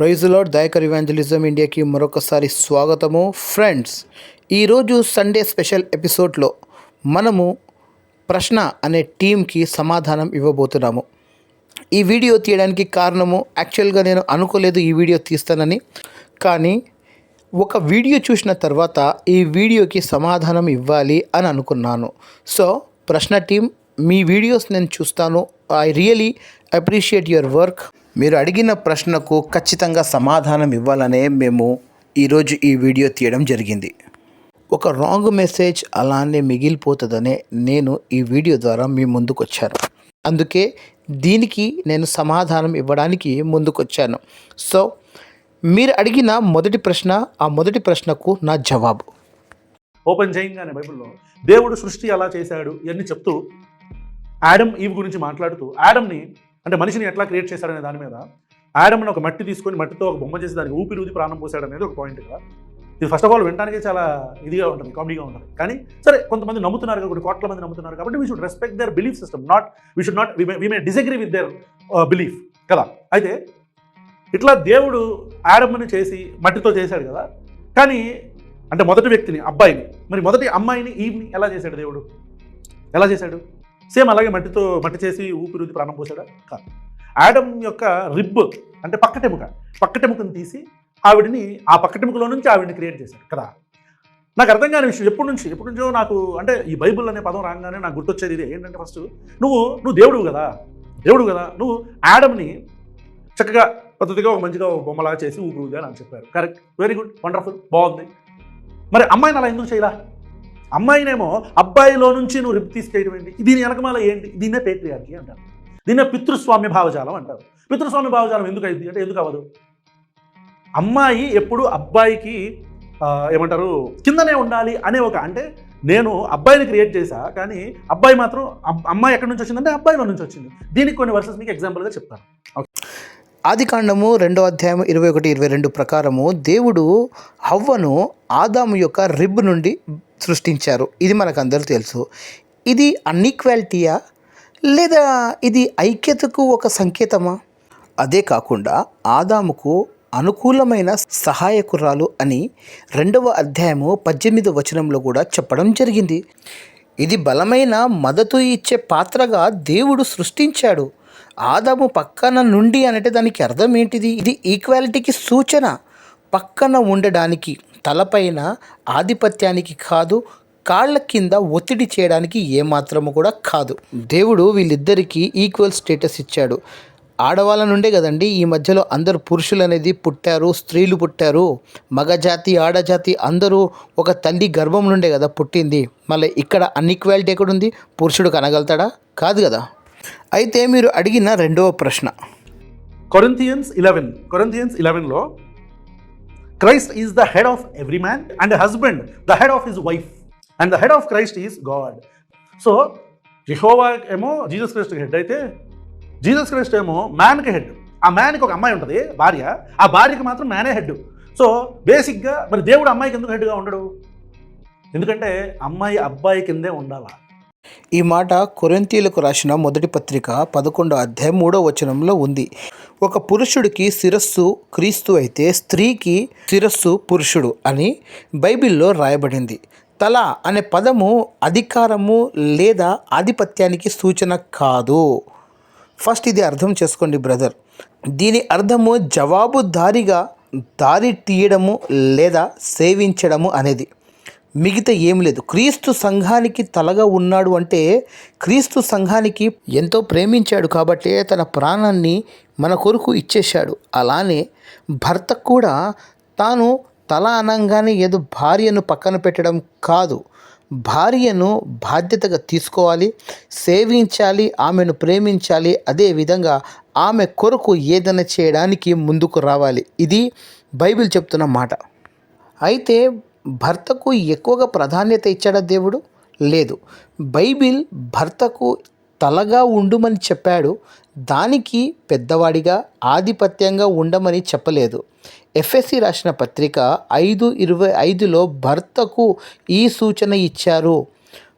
Praise lord Dayakar evangelism ఇండియాకి మరొకసారి స్వాగతము. ఫ్రెండ్స్ ఈరోజు సండే స్పెషల్ ఎపిసోడ్లో మనము ప్రశ్న అనే టీంకి సమాధానం ఇవ్వబోతున్నాము. ఈ వీడియో తీయడానికి కారణము యాక్చువల్గా నేను అనుకోలేదు ఈ వీడియో తీస్తానని కానీ ఒక వీడియో చూసిన తర్వాత ఈ వీడియోకి సమాధానం ఇవ్వాలి అని అనుకున్నాను. సో ప్రశ్న టీం మీ వీడియోస్ నేను చూస్తాను. I really appreciate your work మీరు అడిగిన ప్రశ్నకు ఖచ్చితంగా సమాధానం ఇవ్వాలనే మేము ఈరోజు ఈ వీడియో తీయడం జరిగింది. ఒక రాంగ్ మెసేజ్ అలానే మిగిలిపోతుందనే నేను ఈ వీడియో ద్వారా మీ ముందుకు వచ్చాను అందుకే దీనికి నేను సమాధానం ఇవ్వడానికి ముందుకొచ్చాను. సో మీరు అడిగిన మొదటి ప్రశ్న ఆ మొదటి ప్రశ్నకు నా జవాబు. ఓపెన్ చేయంగానే బైబిల్లో దేవుడు సృష్టి ఎలా చేశాడు ఇవన్నీ చెప్తూ యాడమ్ ఈవ్ గురించి మాట్లాడుతూ యాడమ్ని అంటే మనిషిని ఎట్లా క్రియేట్ చేశాడనే దాని మీద యాడమ్ని ఒక మట్టి తీసుకొని మట్టితో ఒక బొమ్మ చేసి దానికి ఊపిరి ఊది ప్రాణం పోసాడు అనేది ఒక పాయింట్ కదా. ఇది ఫస్ట్ ఆఫ్ ఆల్ వినడానికి చాలా ఇదిగా ఉంటుంది కామెడీగా ఉంటుంది. కానీ సరే కొంతమంది నమ్ముతున్నారు కాబట్టి కోట్ల మంది నమ్ముతున్నారు కాబట్టి we should respect their belief system not we should not we may disagree with their belief కదా. అయితే ఇట్లా దేవుడు ఆడమ్మని చేసి మట్టితో చేశాడు కదా. కానీ అంటే మొదటి వ్యక్తిని అబ్బాయిని మరి మొదటి అమ్మాయిని ఈవ్ని ఎలా చేశాడు దేవుడు? ఎలా చేశాడు? సేమ్ అలాగే మట్టితో మట్టి చేసి ఊపిరిది ప్రాణం పోసాడా? కాదు. ఆడమ్ యొక్క రిబ్ అంటే పక్కటెముక పక్కటెముకను తీసి ఆవిడని ఆ పక్కటెముకలో నుంచి ఆవిడని క్రియేట్ చేశాడు. కదా? నాకు అర్థం కాని విషయం ఎప్పటి నుంచి? ఎప్పటి నుంచో నాకు అంటే ఈ బైబుల్ అనే పదం రాగానే నాకు గుర్తొచ్చేది ఇది. ఏంటంటే ఫస్ట్ నువ్వు నువ్వు దేవుడు కదా? దేవుడు కదా? నువ్వు యాడమ్ని చక్కగా పద్ధతిగా ఒక మంచిగా ఒక బొమ్మలాగా చేసి ఊపిరి అని చెప్పారు. కరెక్ట్ వెరీ గుడ్ వండర్ఫుల్ బాగుంది. మరి అమ్మాయిని అలా ఎందుకు చేయాలా? అమ్మాయినేమో అబ్బాయిలో నుంచి నువ్వు రిప్ తీసుకెయడం ఏంటి? దీని వెనకమాల ఏంటి? దీన్నే పేట్రియార్కి అంటారు. దీన్నే పితృస్వామ్య భావజాలం అంటారు. పితృస్వామ్య భావజాలం ఎందుకు అయింది? అంటే ఎందుకు అవ్వదు? అమ్మాయి ఎప్పుడు అబ్బాయికి ఏమంటారు కిందనే ఉండాలి అనే ఒక అంటే నేను అబ్బాయిని క్రియేట్ చేశా కానీ అబ్బాయి మాత్రం అమ్మాయి ఎక్కడి నుంచి వచ్చిందంటే అబ్బాయిలో నుంచి వచ్చింది. దీనికి కొన్ని వర్సెస్ మీకు ఎగ్జాంపుల్గా చెప్తాను. ఆది కాండము రెండో అధ్యాయం ఇరవై ఒకటి ఇరవై రెండు ప్రకారము దేవుడు హవ్వను ఆదాము యొక్క రిబ్ నుండి సృష్టించారు. ఇది మనకు అందరూ తెలుసు. ఇది అన్ఈక్వాలిటీయా? లేదా ఇది ఐక్యతకు ఒక సంకేతమా? అదే కాకుండా ఆదాముకు అనుకూలమైన సహాయకురాలు అని రెండవ అధ్యాయము పద్దెనిమిది వచనంలో కూడా చెప్పడం జరిగింది. ఇది బలమైన మద్దతు ఇచ్చే పాత్రగా దేవుడు సృష్టించాడు. ఆదము పక్కన నుండి అనంటే దానికి అర్థం ఏంటిది? ఇది ఈక్వాలిటీకి సూచన. పక్కన ఉండడానికి తలపైన ఆధిపత్యానికి కాదు కాళ్ళ కింద ఒత్తిడి చేయడానికి ఏమాత్రము కూడా కాదు. దేవుడు వీళ్ళిద్దరికీ ఈక్వల్ స్టేటస్ ఇచ్చాడు. ఆడవాళ్ళ నుండే కదండి ఈ మధ్యలో అందరు పురుషులు అనేది పుట్టారు స్త్రీలు పుట్టారు. మగజాతి ఆడజాతి అందరూ ఒక తల్లి గర్భం నుండే కదా పుట్టింది. మళ్ళీ ఇక్కడ అన్ఈక్వాలిటీ ఎక్కడుంది? పురుషుడు కనగలుగుతాడా? కాదు కదా. అయితే మీరు అడిగిన రెండవ ప్రశ్న. Corinthians eleven Corinthians ఇలెవెన్లో Christ is the head of every man and husband the head of his wife and the head of Christ is God so Jehovah ఏమో జీసస్ క్రైస్ట్ హెడ్ అయితే జీసస్ క్రైస్ట్ ఏమో మ్యాన్కి head ఆ మ్యాన్కి ఒక అమ్మాయి ఉంటుంది భార్య. ఆ భార్యకి మాత్రం మ్యానే హెడ్ సో బేసిక్గా మరి దేవుడు అమ్మాయికి ఎందుకు హెడ్గా ఉండడు? ఎందుకంటే అమ్మాయి అబ్బాయి కిందే ఉండాలా? ఈ మాట కొరింతీలకు రాసిన మొదటి పత్రిక పదకొండో అధ్యాయం మూడో వచనంలో ఉంది. ఒక పురుషుడికి శిరస్సు క్రీస్తు అయితే స్త్రీకి శిరస్సు పురుషుడు అని బైబిల్లో రాయబడింది. తల అనే పదము అధికారము లేదా ఆధిపత్యానికి సూచన కాదు. ఫస్ట్ ఇది అర్థం చేసుకోండి బ్రదర్. దీని అర్థము జవాబుదారిగా దారి తీయడము లేదా సేవించడము అనేది. మిగతా ఏం లేదు. క్రీస్తు సంఘానికి తలగా ఉన్నాడు అంటే క్రీస్తు సంఘానికి ఎంతో ప్రేమించాడు కాబట్టి తన ప్రాణాన్ని మన కొరకు ఇచ్చేశాడు. అలానే భర్త కూడా తాను తల అనంగానే ఏదో భార్యను పక్కన పెట్టడం కాదు. భార్యను బాధ్యతగా తీసుకోవాలి సేవించాలి ఆమెను ప్రేమించాలి అదే విధంగా ఆమె కొరకు ఏదైనా చేయడానికి ముందుకు రావాలి. ఇది బైబిల్ చెప్తున్న మాట. అయితే భర్తకు ఎక్కువగా ప్రాధాన్యత ఇచ్చాడా దేవుడు? లేదు. బైబిల్ భర్తకు తలగా ఉండుమని చెప్పాడు. దానికి పెద్దవాడిగా ఆధిపత్యంగా ఉండమని చెప్పలేదు. ఎఫ్ఎస్సి రాసిన పత్రిక ఐదు ఇరవై ఐదులో భర్తకు ఈ సూచన ఇచ్చారు.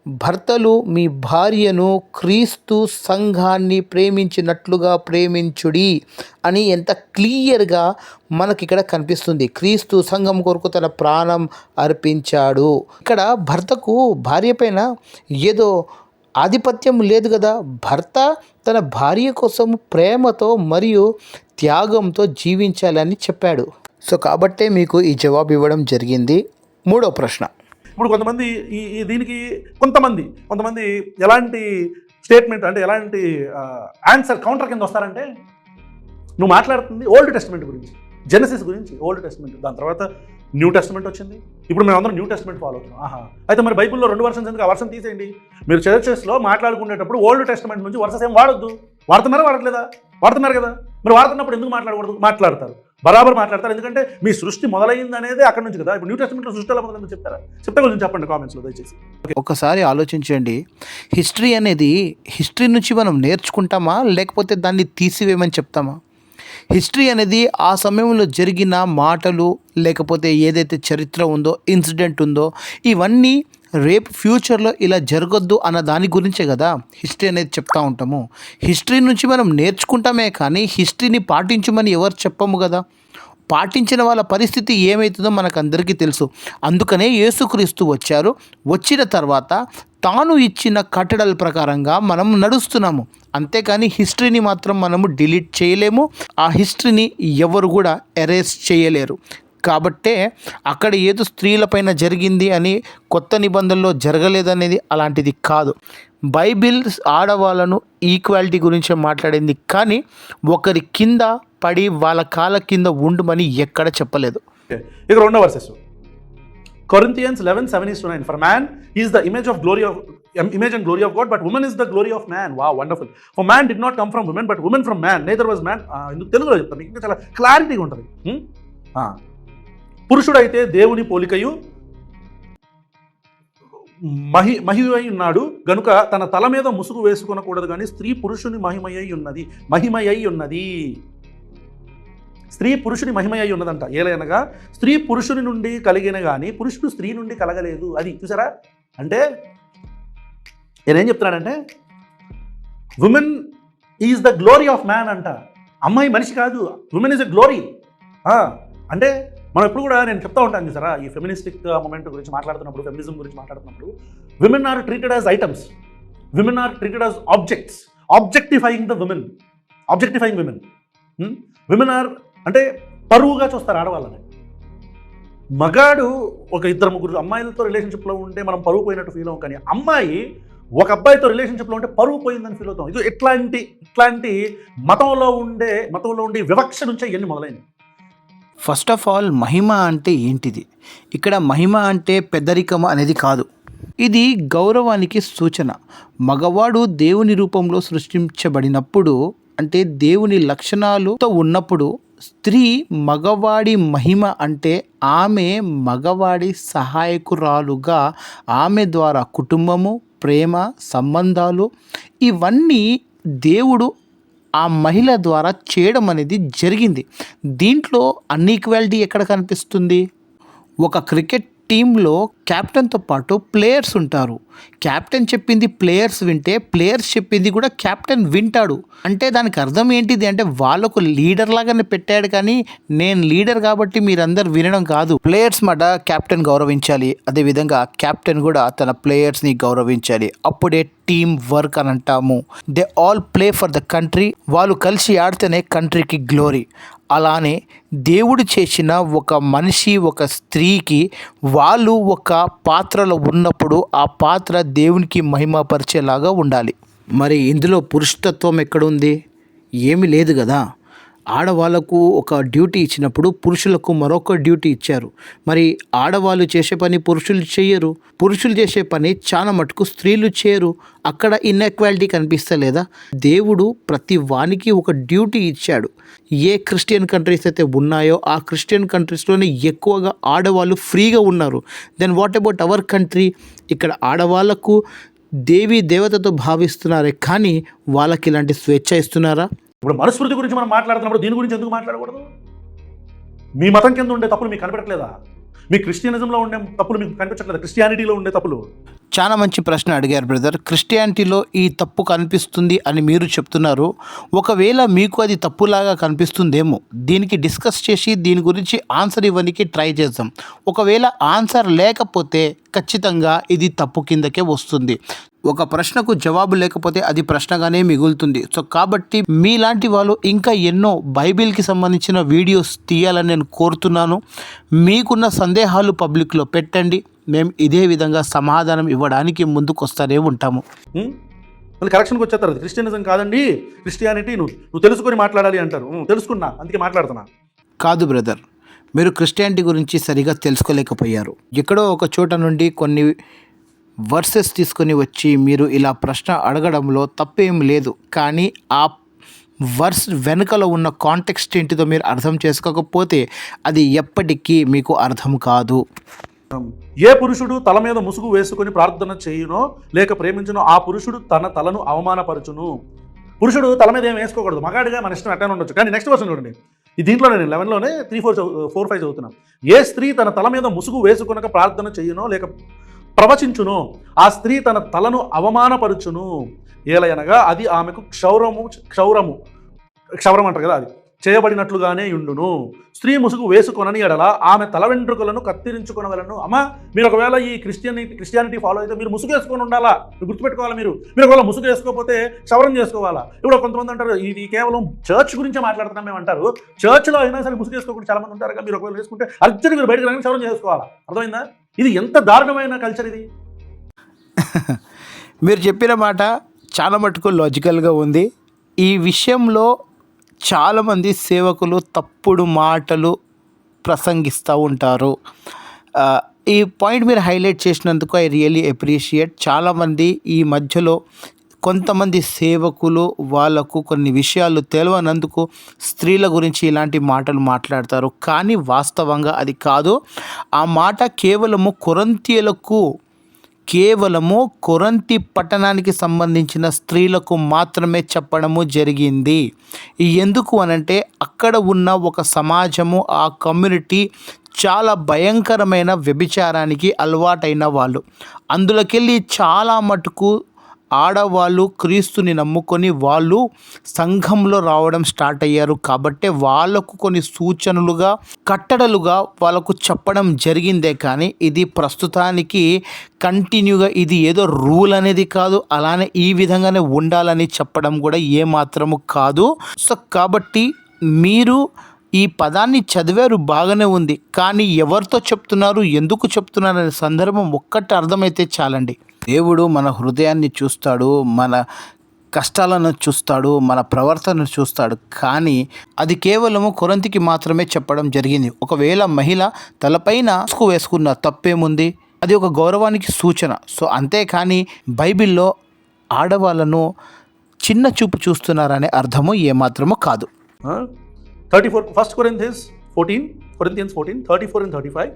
భర్తలు మీ భార్యను క్రీస్తు సంఘాన్ని ప్రేమించినట్లుగా ప్రేమించుడి అని ఎంత క్లియర్గా మనకి ఇక్కడ కనిపిస్తుంది. క్రీస్తు సంఘం కొరకు తన ప్రాణం అర్పించాడు. ఇక్కడ భర్తకు భార్య పైన ఏదో ఆధిపత్యం లేదు కదా. భర్త తన భార్య కోసం ప్రేమతో మరియు త్యాగంతో జీవించాలని చెప్పాడు. సో కాబట్టే మీకు ఈ జవాబు ఇవ్వడం జరిగింది. మూడో ప్రశ్న. ఇప్పుడు కొంతమంది ఈ దీనికి కొంతమంది కొంతమంది ఎలాంటి స్టేట్మెంట్ అంటే ఎలాంటి ఆన్సర్ కౌంటర్ కింద వస్తారంటే నువ్వు మాట్లాడుతుంది ఓల్డ్ టెస్ట్మెంట్ గురించి జెనసిస్ గురించి ఓల్డ్ టెస్ట్మెంట్. దాని తర్వాత న్యూ టెస్ట్మెంట్ వచ్చింది. ఇప్పుడు మేము అందరం న్యూ టెస్ట్మెంట్ ఫాలో అవుతున్నాం. ఆహా. అయితే మరి బైబిల్లో రెండు వర్షన్స్ ఎందుకు? ఆ వర్షం తీసేయండి. మీరు చర్చెస్లో మాట్లాడుకునేటప్పుడు ఓల్డ్ టెస్ట్మెంట్ నుంచి వర్షస్ ఏం వాడొద్దు? వాడుతున్నారా వాడట్లేదా? వాడుతున్నారు కదా. మరి వాడుతున్నప్పుడు ఎందుకు మాట్లాడకూడదు? మాట్లాడతారు. బరాబర్ మాట్లాడతారు. ఎందుకంటే మీ సృష్టి మొదలైంది అనేది అక్కడ నుంచి కదా. ఇప్పుడు న్యూ టెస్ట్మెంట్లో సృష్టి ఎలా మొదలైందో చెప్తారా? చెప్తే కొంచెం చెప్పండి కామెంట్స్లో దయచేసి. ఒకసారి ఆలోచించండి. హిస్టరీ అనేది హిస్టరీ నుంచి మనం నేర్చుకుంటామా? లేకపోతే దాన్ని తీసివేయమని చెప్తామా? హిస్టరీ అనేది ఆ సమయంలో జరిగిన మాటలు లేకపోతే ఏదైతే చరిత్ర ఉందో ఇన్సిడెంట్ ఉందో ఇవన్నీ రేపు ఫ్యూచర్లో ఇలా జరగొద్దు అన్న దాని గురించే కదా హిస్టరీ అనేది చెప్తా ఉంటాము. హిస్టరీ నుంచి మనం నేర్చుకుంటామే కానీ హిస్టరీని పాటించమని ఎవరు చెప్పము కదా? పాటించిన వాళ్ళ పరిస్థితి ఏమవుతుందో మనకు అందరికీ తెలుసు. అందుకనే యేసుక్రీస్తు వచ్చారు. వచ్చిన తర్వాత తాను ఇచ్చిన కట్టడల ప్రకారంగా మనం నడుస్తున్నాము. అంతేకాని హిస్టరీని మాత్రం మనము డిలీట్ చేయలేము. ఆ హిస్టరీని ఎవరు కూడా ఎరేస్ చేయలేరు. కాబట్టే అక్కడ ఏదో స్త్రీలపైన జరిగింది అని కొత్త నిబంధనలో జరగలేదనేది అలాంటిది కాదు. బైబిల్ ఆడవాళ్ళను ఈక్వాలిటీ గురించి మాట్లాడింది కానీ ఒకరి కింద పడి వాళ్ళ కాళ్ళ కింద ఉండమని ఎక్కడ చెప్పలేదు. ఇక రెండో verses. Corinthians eleven seven is nine. For man is the image of glory of image and glory of God but woman is the glory of man వా wonderful for man did not come from woman but woman from man neither was man ఇందుకు తెలుగులో చెప్తాను. ఇంకా చాలా క్లారిటీగా ఉంటుంది. పురుషుడైతే దేవుని పోలికయు మహి మహిమై ఉన్నాడు. గనుక తన తల మీద ముసుగు వేసుకొనకూడదు కానీ స్త్రీ పురుషుని మహిమయ్యి ఉన్నది. మహిమయ్యి ఉన్నది. స్త్రీ పురుషుని మహిమయ్యి ఉన్నదంట. ఏలైనగా స్త్రీ పురుషుని నుండి కలిగిన కానీ పురుషుడు స్త్రీ నుండి కలగలేదు. అది చూసారా? అంటే నేనేం చెప్తున్నానంటే woman is the glory of man అంట. అమ్మాయి మనిషి కాదు. ఉమెన్ ఈజ్ అ గ్లోరీ అంటే మనం ఇప్పుడు కూడా నేను చెప్తా ఉంటాను చూసారా ఈ ఫెమినిస్టిక్ మూమెంట్ గురించి మాట్లాడుతున్నప్పుడు ఫెమినిజం గురించి మాట్లాడుతున్నప్పుడు women are treated as items women are treated as objects objectifying the women objectifying women women are అంటే పరువుగా చూస్తారు ఆడవాళ్ళని. మగాడు ఒక ఇద్దరు ముగ్గురు అమ్మాయిలతో రిలేషన్షిప్లో ఉంటే మనం పరువు పోయినట్టు ఫీల్ అవ్వం కానీ అమ్మాయి ఒక అబ్బాయితో రిలేషన్షిప్లో ఉంటే పరువు పోయిందని ఫీల్ అవుతాం. ఇది ఇట్లాంటి ఇట్లాంటి మతంలో ఉండే మతంలో ఉండే వివక్ష నుంచే ఇవన్నీ మొదలైంది ఫస్ట్ ఆఫ్ ఆల్ మహిమ అంటే ఏంటిది? ఇక్కడ మహిమ అంటే పెద్దరికం అనేది కాదు. ఇది గౌరవానికి సూచన. మగవాడు దేవుని రూపంలో సృష్టించబడినప్పుడు అంటే దేవుని లక్షణాలుతో ఉన్నప్పుడు స్త్రీ మగవాడి మహిమ అంటే ఆమె మగవాడి సహాయకురాలుగా ఆమె ద్వారా కుటుంబము ప్రేమ సంబంధాలు ఇవన్నీ దేవుడు ఆ మహిళ ద్వారా చేయడం అనేది జరిగింది. దీంట్లో అన్ఈక్వాలిటీ ఎక్కడ కనిపిస్తుంది? ఒక క్రికెట్ టీంలో కెప్టెన్తో పాటు ప్లేయర్స్ ఉంటారు. కెప్టెన్ చెప్పింది ప్లేయర్స్ వింటే ప్లేయర్స్ చెప్పింది కూడా కెప్టెన్ వింటాడు. అంటే దానికి అర్థం ఏంటిది అంటే వాళ్ళకు లీడర్ లాగానే పెట్టాడు కానీ నేను లీడర్ కాబట్టి మీరందరు వినడం కాదు. ప్లేయర్స్ మాట కెప్టెన్ గౌరవించాలి. అదేవిధంగా కెప్టెన్ కూడా తన ప్లేయర్స్ని గౌరవించాలి. అప్పుడే టీం వర్క్ అని అంటాము. They all play for the country. వాళ్ళు కలిసి ఆడితేనే కంట్రీకి గ్లోరీ. అలానే దేవుడు చేసిన ఒక మనిషి ఒక స్త్రీకి వాళ్ళు ఒక పాత్రలో ఉన్నప్పుడు ఆ పాత్ర దేవునికి మహిమపరిచేలాగా ఉండాలి. మరి ఇందులో పురుషతత్వం ఎక్కడుంది ఏమీ లేదు కదా. ఆడవాళ్ళకు ఒక డ్యూటీ ఇచ్చినప్పుడు పురుషులకు మరొక డ్యూటీ ఇచ్చారు. మరి ఆడవాళ్ళు చేసే పని పురుషులు చేయరు పురుషులు చేసే పని చాలా మటుకు స్త్రీలు చేయరు. అక్కడ ఇన్ఎక్వాలిటీ కనిపిస్తలేదా? దేవుడు ప్రతి వానికి ఒక డ్యూటీ ఇచ్చాడు. ఏ క్రిస్టియన్ కంట్రీస్ అయితే ఉన్నాయో ఆ క్రిస్టియన్ కంట్రీస్లోనే ఎక్కువగా ఆడవాళ్ళు ఫ్రీగా ఉన్నారు. Then what about our country ఇక్కడ ఆడవాళ్ళకు దేవి దేవతతో భావిస్తున్నారే కానీ వాళ్ళకి ఇలాంటి స్వేచ్ఛ ఇస్తున్నారా? ఇప్పుడు మనుస్మృతి గురించి మనం మాట్లాడుతున్నప్పుడు దీని గురించి ఎందుకు మాట్లాడకూడదు? మీ మతం కింద ఉండే తప్పులు మీకు కనిపెట్టలేదా మీ క్రిస్టియనిజంలో ఉండే తప్పులు మీకు కనిపించట్లేదా క్రిస్టియానిటీలో ఉండే తప్పులు? చాలా మంచి ప్రశ్న అడిగారు బ్రదర్ క్రిస్టియానిటీలో ఈ తప్పు కనిపిస్తుంది అని మీరు చెప్తున్నారు. ఒకవేళ మీకు అది తప్పులాగా కనిపిస్తుందేమో దీనికి డిస్కస్ చేసి దీని గురించి ఆన్సర్ ఇవ్వడానికి ట్రై చేద్దాం. ఒకవేళ ఆన్సర్ లేకపోతే ఖచ్చితంగా ఇది తప్పు కిందకే వస్తుంది. ఒక ప్రశ్నకు జవాబు లేకపోతే అది ప్రశ్నగానే మిగులుతుంది. సో కాబట్టి మీలాంటి వాళ్ళు ఇంకా ఎన్నో బైబిల్కి సంబంధించిన వీడియోస్ తీయాలని నేను కోరుతున్నాను. మీకున్న సందేహాలు పబ్లిక్లో పెట్టండి. మేము ఇదే విధంగా సమాధానం ఇవ్వడానికి ముందుకు వస్తూనే ఉంటాము? మళ్ళీ కరెక్షన్కి వచ్చేస్తారు క్రిస్టియనిజం కాదండి. క్రిస్టియానిటీ నువ్వు నువ్వు తెలుసుకొని మాట్లాడాలి అంటారు. తెలుసుకున్నా అందుకే మాట్లాడుతున్నా. కాదు బ్రదర్ మీరు క్రిస్టియానిటీ గురించి సరిగా తెలుసుకోలేకపోయారు. ఎక్కడో ఒక చోట నుండి కొన్ని వర్సెస్ తీసుకొని వచ్చి మీరు ఇలా ప్రశ్న అడగడంలో తప్పేం లేదు. కానీ ఆ వర్స్ వెనుకలో ఉన్న కాంటెక్స్ట్ ఏంటిదో మీరు అర్థం చేసుకోకపోతే అది ఎప్పటికీ మీకు అర్థం కాదు. ఏ పురుషుడు తల మీద ముసుగు వేసుకుని ప్రార్థన చేయునో లేక ప్రేమించునో ఆ పురుషుడు తన తలను అవమానపరచును. పురుషుడు తల మీద ఏం వేసుకోకూడదు. మగాడిగా మన ఇష్టం ఎట్లా ఉండొచ్చు. కానీ నెక్స్ట్ వర్షన్ చూడండి. ఈ దీంట్లో నేను లెవెన్లోనే త్రీ ఫోర్ ఫోర్ ఫైవ్ చదువుతున్నాను ఏ స్త్రీ తన తల మీద ముసుగు వేసుకునక ప్రార్థన చేయునో లేక ప్రవచించును ఆ స్త్రీ తన తలను అవమానపరుచును. ఏలయనగా అది ఆమెకు క్షౌరము క్షౌరము క్షౌరం అంటారు కదా అది. చేయబడినట్లుగానే ఉండును. స్త్రీ ముసుగు వేసుకొనని ఎడల ఆమె తల వెంట్రుకలను కత్తిరించుకొనగలను అమ్మా మీరు ఒకవేళ ఈ క్రిస్టియనిటీ క్రిస్టియానిటీ ఫాలో అయితే మీరు ముసుగు వేసుకొని ఉండాలా? మీరు గుర్తుపెట్టుకోవాలి మీరు? మీరు ఒకవేళ ముసుగు వేసుకోకపోతే క్షవరం చేసుకోవాలా? ఇప్పుడు కొంతమంది అంటారు ఇది కేవలం చర్చ్ గురించి మాట్లాడుతున్నాం మేము అంటారు చర్చ్లో అయినా సరే ముసుగు వేసుకోకుండా చాలా మంది ఉంటారు కదా, మీరు ఒకవేళ వేసుకుంటే అర్జెంట్ మీరు బయటకు రాగానే క్షవరం చేసుకోవాలా? అర్థమైందా? ఇది ఎంత దారుణమైన కల్చర్ ఇది? మీరు చెప్పిన మాట చాలా మటుకు లాజికల్గా ఉంది. ఈ విషయంలో చాలామంది సేవకులు తప్పుడు మాటలు ప్రసంగిస్తూ ఉంటారు. ఈ పాయింట్ మీరు హైలైట్ చేసినందుకు ఐ రియలీ అప్రిషియేట్. చాలామంది ఈ మధ్యలో కొంతమంది సేవకులు వాళ్ళకు కొన్ని విషయాలు తెలియనందుకు స్త్రీల గురించి ఇలాంటి మాటలు మాట్లాడతారు. కానీ వాస్తవంగా అది కాదు. ఆ మాట కేవలము కొరంతీయులకు కేవలము కొరంతి పట్టణానికి సంబంధించిన స్త్రీలకు మాత్రమే చెప్పడము జరిగింది. ఎందుకు అనంటే అక్కడ ఉన్న ఒక సమాజము ఆ కమ్యూనిటీ చాలా భయంకరమైన వ్యభిచారానికి అలవాటైన వాళ్ళు. అందులోకెళ్ళి చాలా మటుకు ఆడవాళ్ళు క్రీస్తుని నమ్ముకొని వాళ్ళు సంఘంలో రావడం స్టార్ట్ అయ్యారు. కాబట్టి వాళ్ళకు కొన్ని సూచనలుగా కట్టడలుగా వాళ్ళకు చెప్పడం జరిగిందే కానీ ఇది ప్రస్తుతానికి కంటిన్యూగా ఇది ఏదో రూల్ అనేది కాదు. అలానే ఈ విధంగానే ఉండాలని చెప్పడం కూడా ఏమాత్రము కాదు. సో కాబట్టి మీరు ఈ పదాన్ని చదివారు బాగానే ఉంది. కానీ ఎవరితో చెప్తున్నారు ఎందుకు చెప్తున్నారు అనే సందర్భం ఒక్కటి అర్థమైతే చాలండి. దేవుడు మన హృదయాన్ని చూస్తాడు మన కష్టాలను చూస్తాడు మన ప్రవర్తనను చూస్తాడు. కానీ అది కేవలము కొరంతికి మాత్రమే చెప్పడం జరిగింది. ఒకవేళ మహిళ తలపైన ముసుగు వేసుకున్న తప్పేముంది? అది ఒక గౌరవానికి సూచన. సో అంతేకాని బైబిల్లో ఆడవాళ్ళను చిన్న చూపు చూస్తున్నారనే అర్థము ఏమాత్రము కాదు. Thirty four first fourteen Corinthians fourteen thirty four and thirty five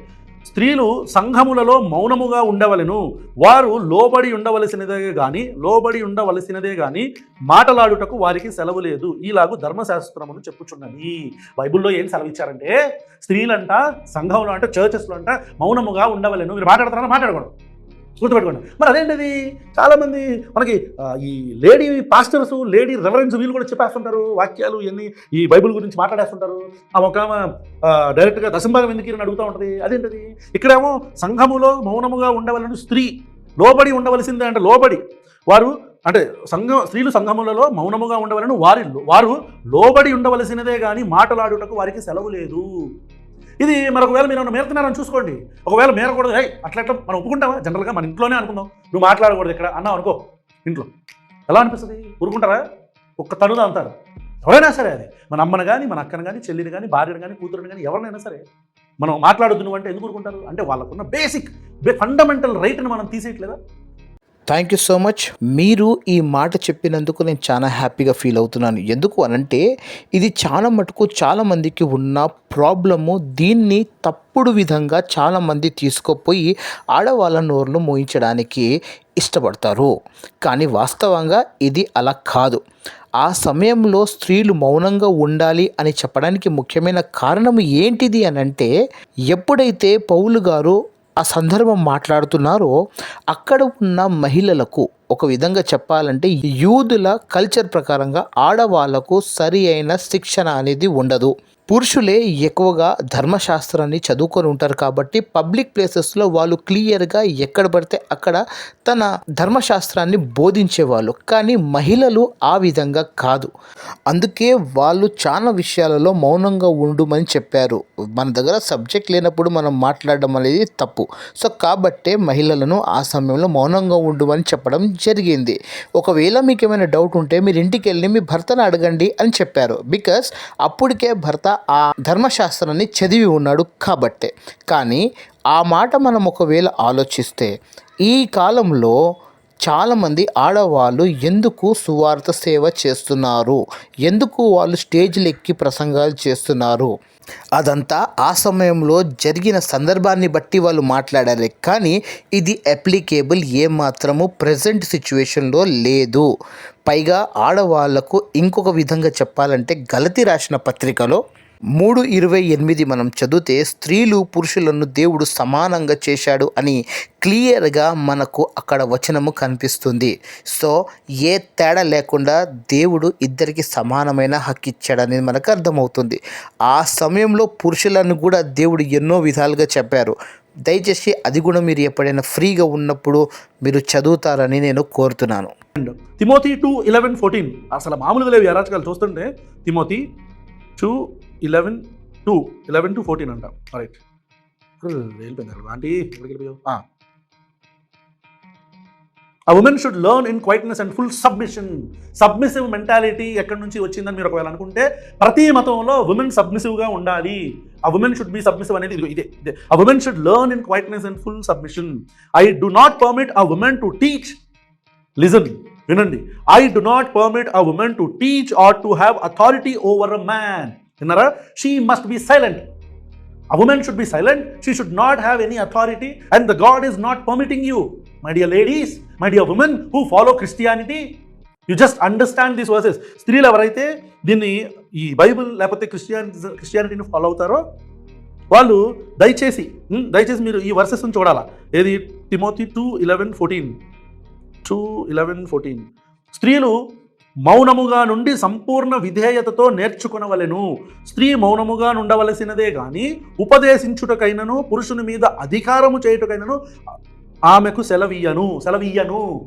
స్త్రీలు సంఘములలో మౌనముగా ఉండవలెను. వారు లోబడి ఉండవలసినదే గాని లోబడి ఉండవలసినదే గాని మాటలాడుటకు వారికి సెలవు లేదు. ఈలాగు ధర్మశాస్త్రమును చెప్పుచున్నది. బైబిల్లో ఏం సెలవు ఇచ్చారంటే స్త్రీలంట సంఘంలో అంటే చర్చెస్లో అంట మౌనముగా ఉండవలెను. మీరు మాట్లాడతారా? మాట్లాడకూడదు. గుర్తుపెట్టుకోండి. మరి అదేంటిది? చాలామంది మనకి ఈ లేడీ పాస్టర్స్ లేడీ రెవరెన్స్ వీళ్ళు కూడా చెప్పేస్తుంటారు వాక్యాలు ఇవన్నీ ఈ బైబిల్ గురించి మాట్లాడేస్తుంటారు. ఆ ఒక డైరెక్ట్గా దశంభాగం ఎందుకు అని అడుగుతూ ఉంటుంది? అదేంటిది? ఇక్కడేమో సంఘములో మౌనముగా ఉండవలని స్త్రీ లోబడి ఉండవలసిందే అంటే లోబడి. వారు అంటే సంఘం స్త్రీలు సంఘములలో మౌనముగా ఉండవలను వారి వారు లోబడి ఉండవలసినదే కానీ మాటలాడుటకు వారికి సెలవు లేదు. ఇది మరొక వేళ మీరు ఏమన్నా మేరుతున్నారని చూసుకోండి. ఒకవేళ మేరకూడదు హై అట్లా ఎట్లా మనం ఒప్పుకుంటావా జనరల్గా మన ఇంట్లోనే అనుకుందాం. నువ్వు మాట్లాడకూడదు ఇక్కడ అన్నావు అనుకో ఇంట్లో. ఎలా అనిపిస్తుంది? ఊరుకుంటారా? ఒక్క తనుదా అంటారు. ఎవరైనా సరే అది. మన అమ్మను కానీ మన అక్కను కానీ చెల్లిని కానీ భార్యను కానీ కూతురుని కానీ ఎవరినైనా సరే మనం మాట్లాడొద్దు అంటే ఎందుకు ఊరుకుంటారు? అంటే వాళ్ళకున్న బేసిక్ ఫండమెంటల్ రైట్ని మనం తీసేయట్లేదా? థ్యాంక్ యూ సో మచ్ మీరు ఈ మాట చెప్పినందుకు నేను చాలా హ్యాపీగా ఫీల్ అవుతున్నాను. ఎందుకు అనంటే ఇది చాలా మటుకు చాలామందికి ఉన్న ప్రాబ్లము. దీన్ని తప్పుడు విధంగా చాలామంది తీసుకుపోయి ఆడవాళ్ళ నోరును మోయించడానికి ఇష్టపడతారు. కానీ వాస్తవంగా ఇది అలా కాదు. ఆ సమయంలో స్త్రీలు మౌనంగా ఉండాలి అని చెప్పడానికి ముఖ్యమైన కారణం ఏంటిది అనంటే ఎప్పుడైతే పౌలు గారు ఆ సందర్భం మాట్లాడుతున్నారో అక్కడ ఉన్న మహిళలకు ఒక విధంగా చెప్పాలంటే యూదుల కల్చర్ ప్రకారంగా ఆడవాళ్ళకు సరి అయిన శిక్షణ అనేది ఉండదు. పురుషులే ఎక్కువగా ధర్మశాస్త్రాన్ని చదువుకొని ఉంటారు కాబట్టి పబ్లిక్ ప్లేసెస్లో వాళ్ళు క్లియర్గా ఎక్కడ పడితే అక్కడ తన ధర్మశాస్త్రాన్ని బోధించేవాళ్ళు. కానీ మహిళలు ఆ విధంగా కాదు. అందుకే వాళ్ళు చాలా విషయాలలో మౌనంగా ఉండుమని చెప్పారు. మన దగ్గర సబ్జెక్ట్ లేనప్పుడు మనం మాట్లాడడం అనేది తప్పు. సో కాబట్టే మహిళలను ఆ సమయంలో మౌనంగా ఉండుమని చెప్పడం జరిగింది. ఒకవేళ మీకు ఏమైనా డౌట్ ఉంటే మీరు ఇంటికి వెళ్ళి మీ భర్తను అడగండి అని చెప్పారు. బికాస్ అప్పటికే భర్త ఆ ధర్మశాస్త్రాన్ని చదివి ఉన్నాడు కాబట్టే. కానీ ఆ మాట మనం ఒకవేళ ఆలోచిస్తే ఈ కాలంలో చాలామంది ఆడవాళ్ళు ఎందుకు సువార్త సేవ చేస్తున్నారు? ఎందుకు వాళ్ళు స్టేజ్లు ఎక్కి ప్రసంగాలు చేస్తున్నారు? అదంతా ఆ సమయంలో జరిగిన సందర్భాన్ని బట్టి వాళ్ళు మాట్లాడాలి కానీ ఇది అప్లికేబుల్ ఏమాత్రము ప్రజెంట్ సిచ్యువేషన్లో లేదు. పైగా ఆడవాళ్ళకు ఇంకొక విధంగా చెప్పాలంటే గలతి రాసిన పత్రికలో మూడు ఇరవై ఎనిమిది మనం చదివితే స్త్రీలు పురుషులను దేవుడు సమానంగా చేశాడు అని క్లియర్గా మనకు అక్కడ వచనము కనిపిస్తుంది. సో ఏ తేడా లేకుండా దేవుడు ఇద్దరికి సమానమైన హక్కు ఇచ్చాడని మనకు అర్థమవుతుంది. ఆ సమయంలో పురుషులను కూడా దేవుడు ఎన్నో విధాలుగా చెప్పారు. దయచేసి అది కూడా మీరు ఎప్పుడైనా ఫ్రీగా ఉన్నప్పుడు మీరు చదువుతారని నేను కోరుతున్నాను. తిమోతి టూ ఇలెవెన్ ఫోర్టీన్ అసలు మామూలుగా లేవు అరాచకాలు. చూస్తుంటే Timothy two eleven two eleven to fourteen అంట. రైట్ వెళ్ళిపోయింది ఆంటీ ఎక్కడికి వెళ్ళిపోయావు? ఆ. Woman should learn in quietness and full submission submissive mentality ఎక్కడి నుంచి వచ్చిందని మీరు ఒకవేళ అనుకుంటే ప్రతి మతంలో ఉమెన్ సబ్మిసివ్గా ఉండాలి. ఆ ఉమెన్ షుడ్ బి సబ్మిసివ్ అనేది ఇదే ఇదే a woman should learn in quietness and full submission I do not permit a woman to teach listen వినండి. I do not permit a woman to teach or to have authority over a man విన్నారా she must be silent a woman should be silent she should not have any authority and the God is not permitting you my dear ladies my dear women who follow Christianity you just understand this verses స్త్రీలు ఎవరైతే దీన్ని ఈ Bible లేకపోతే Christianity క్రిస్టియానిటీని follow అవుతారో వాళ్ళు దయచేసి దయచేసి మీరు ఈ వర్సెస్ని చూడాలా. ఏది? Timothy two eleven fourteen two eleven fourteen స్త్రీలు మౌనముగా నుండి సంపూర్ణ విధేయతతో నేర్చుకునవలెను. స్త్రీ మౌనముగా నుండవలసినదే కానీ ఉపదేశించుటకైనను పురుషుని మీద అధికారము చేయుటకైనను ఆమెకు సెలవీయను సెలవీయను.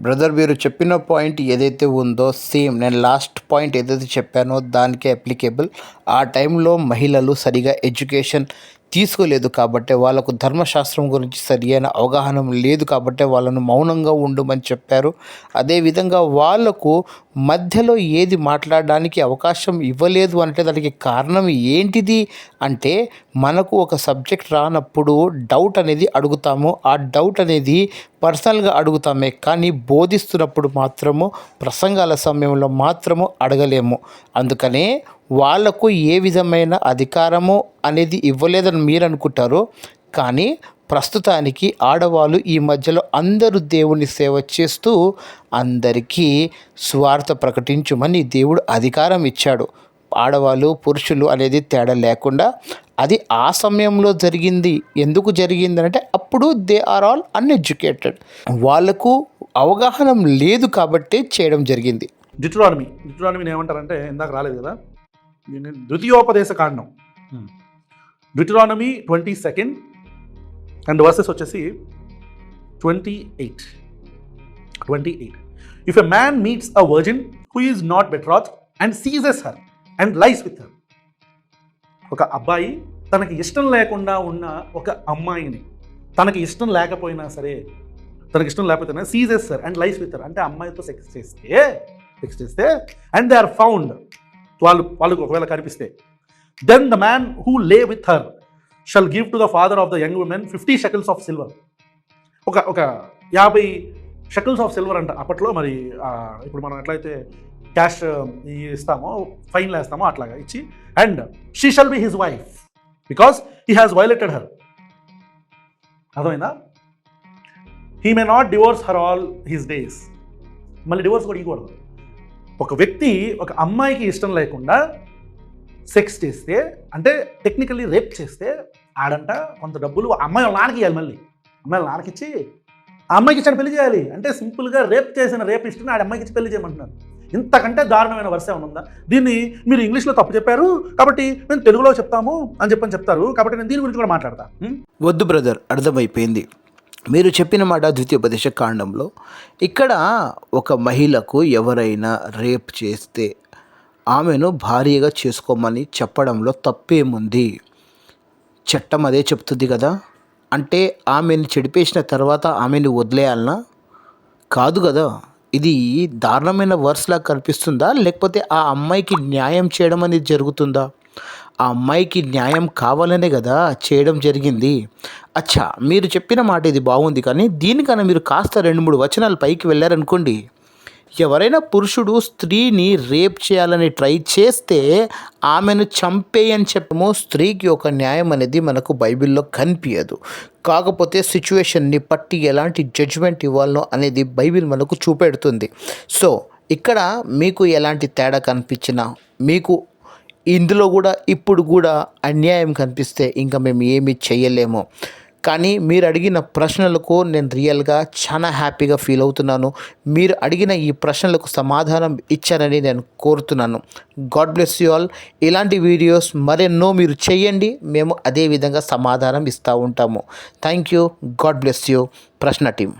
బ్రదర్ మీరు చెప్పిన పాయింట్ ఏదైతే ఉందో సేమ్. నేను లాస్ట్ పాయింట్ ఏదైతే చెప్పానో దానికే అప్లికేబుల్ ఆ టైంలో మహిళలు సరిగా ఎడ్యుకేషన్ తీసుకోలేదు కాబట్టి వాళ్ళకు ధర్మశాస్త్రం గురించి సరి అయిన అవగాహన లేదు కాబట్టి వాళ్ళను మౌనంగా ఉండమని చెప్పారు. అదేవిధంగా వాళ్ళకు మధ్యలో ఏది మాట్లాడడానికి అవకాశం ఇవ్వలేదు అంటే దానికి కారణం ఏంటిది అంటే మనకు ఒక సబ్జెక్ట్ రానప్పుడు డౌట్ అనేది అడుగుతాము. ఆ డౌట్ అనేది పర్సనల్గా అడుగుతామే కానీ బోధిస్తున్నప్పుడు మాత్రము ప్రసంగాల సమయంలో మాత్రము అడగలేము. అందుకనే వాళ్ళకు ఏ విధమైన అధికారము అనేది ఇవ్వలేదని మీరు అనుకుంటారు. కానీ ప్రస్తుతానికి ఆడవాళ్ళు ఈ మధ్యలో అందరూ దేవుని సేవ చేస్తూ అందరికీ స్వార్థ ప్రకటించుమని దేవుడు అధికారం ఇచ్చాడు. ఆడవాళ్ళు పురుషులు అనేది తేడా లేకుండా అది ఆ సమయంలో జరిగింది. ఎందుకు జరిగింది అంటే అప్పుడు దే ఆర్ ఆల్ అన్ఎడ్యుకేటెడ్. వాళ్ళకు అవగాహన లేదు కాబట్టి చేయడం జరిగింది. డిట్రానమీ. డిట్రానమీని ఏమంటారంటే ఇందాక రాలేదు కదా? ద్వితీయోపదేశ కాండం. Deuteronomy twenty second and verses వచ్చేసి twenty eight twenty eight if a man meets a virgin who is not betrothed and seizes her and lies with her ఒక అబ్బాయి తనకి ఇష్టం లేకుండా ఉన్న ఒక అమ్మాయిని తనకి ఇష్టం లేకపోయినా సరే తనకి ఇష్టం లేకపోతే seizes sir and life with అంటే అమ్మాయితో సెక్స్ చేస్తే సెక్స్ చేస్తే అండ్ దే ఆర్ ఫౌండ్ వాళ్ళు వాళ్ళకు ఒకవేళ కనిపిస్తే. Then the man who lay with her shall give to the father of the young woman fifty shekels of silver ఒక ఒక యాభై షకిల్స్ ఆఫ్ సిల్వర్ అంట అప్పట్లో మరి ఇప్పుడు మనం ఎట్లయితే క్యాష్ ఇస్తామో ఫైన్లు వేస్తామో అట్లాగా ఇచ్చి and she shall be his wife because he has violated her అర్థమైందా? He may not divorce her all his days మళ్ళీ డివోర్స్ కూడా ఇవ్వకూడదు. ఒక వ్యక్తి ఒక అమ్మాయికి ఇష్టం లేకుండా సెక్స్ చేస్తే అంటే టెక్నికల్లీ రేప్ చేస్తే ఆడంట కొంత డబ్బులు అమ్మాయి నాన్నకి ఇవ్వాలి మళ్ళీ. అమ్మాయి నాన్నకి ఇచ్చి ఆ అమ్మాయికి ఇచ్చిన పెళ్ళి చేయాలి. అంటే సింపుల్గా రేప్ చేసిన రేప్ ఇష్టం ఆడ అమ్మాయికి ఇచ్చి పెళ్ళి చేయమంటున్నారు. ఇంతకంటే దారుణమైన వరుస ఏమైనా ఉందా? దీన్ని మీరు ఇంగ్లీష్లో తప్పు చెప్పారు. కాబట్టి మేము తెలుగులో చెప్తాము అని చెప్పని చెప్తారు. కాబట్టి నేను దీని గురించి కూడా మాట్లాడతా. వద్దు బ్రదర్ అర్థమైపోయింది. మీరు చెప్పిన మాట ద్వితీయోపదేశ కాండంలో ఇక్కడ ఒక మహిళకు ఎవరైనా రేప్ చేస్తే ఆమెను భార్యగా చేసుకోమని చెప్పడంలో తప్పేముంది? చట్టం అదే చెప్తుంది కదా? అంటే ఆమెను చెడిపేసిన తర్వాత ఆమెను వదిలేయాలనా? కాదు కదా? ఇది దారుణమైన వర్స్లా కనిపిస్తుందా? లేకపోతే ఆ అమ్మాయికి న్యాయం చేయడం అనేది జరుగుతుందా? ఆ అమ్మాయికి న్యాయం కావాలనే కదా చేయడం జరిగింది. అచ్చా మీరు చెప్పిన మాట ఇది బాగుంది కానీ దీనికన్నా మీరు కాస్త రెండు మూడు వచనాలు పైకి వెళ్ళారనుకోండి. ఎవరైనా పురుషుడు స్త్రీని రేప్ చేయాలని ట్రై చేస్తే ఆమెను చంపేయని చెప్పము స్త్రీకి ఒక న్యాయం అనేది మనకు బైబిల్లో కనిపించదు కాకపోతే సిచ్యువేషన్ని పట్టి ఎలాంటి జడ్జ్మెంట్ ఇవ్వాలనో అనేది బైబిల్ మనకు చూపెడుతుంది. సో ఇక్కడ మీకు ఎలాంటి తేడా కనిపించినా మీకు ఇందులో కూడా ఇప్పుడు కూడా అన్యాయం కనిపిస్తే ఇంకా మేము ఏమీ చేయలేము. కానీ మీరు అడిగిన ప్రశ్నలకు నేను రియల్గా చాలా హ్యాపీగా ఫీల్ అవుతున్నాను. మీరు అడిగిన ఈ ప్రశ్నలకు సమాధానం ఇచ్చారని నేను కోరుతున్నాను. God bless you all. ఇలాంటి వీడియోస్ మరెన్నో మీరు చేయండి. మేము అదే విధంగా సమాధానం ఇస్తూ ఉంటాము. Thank you. God bless you. ప్రశ్న టీం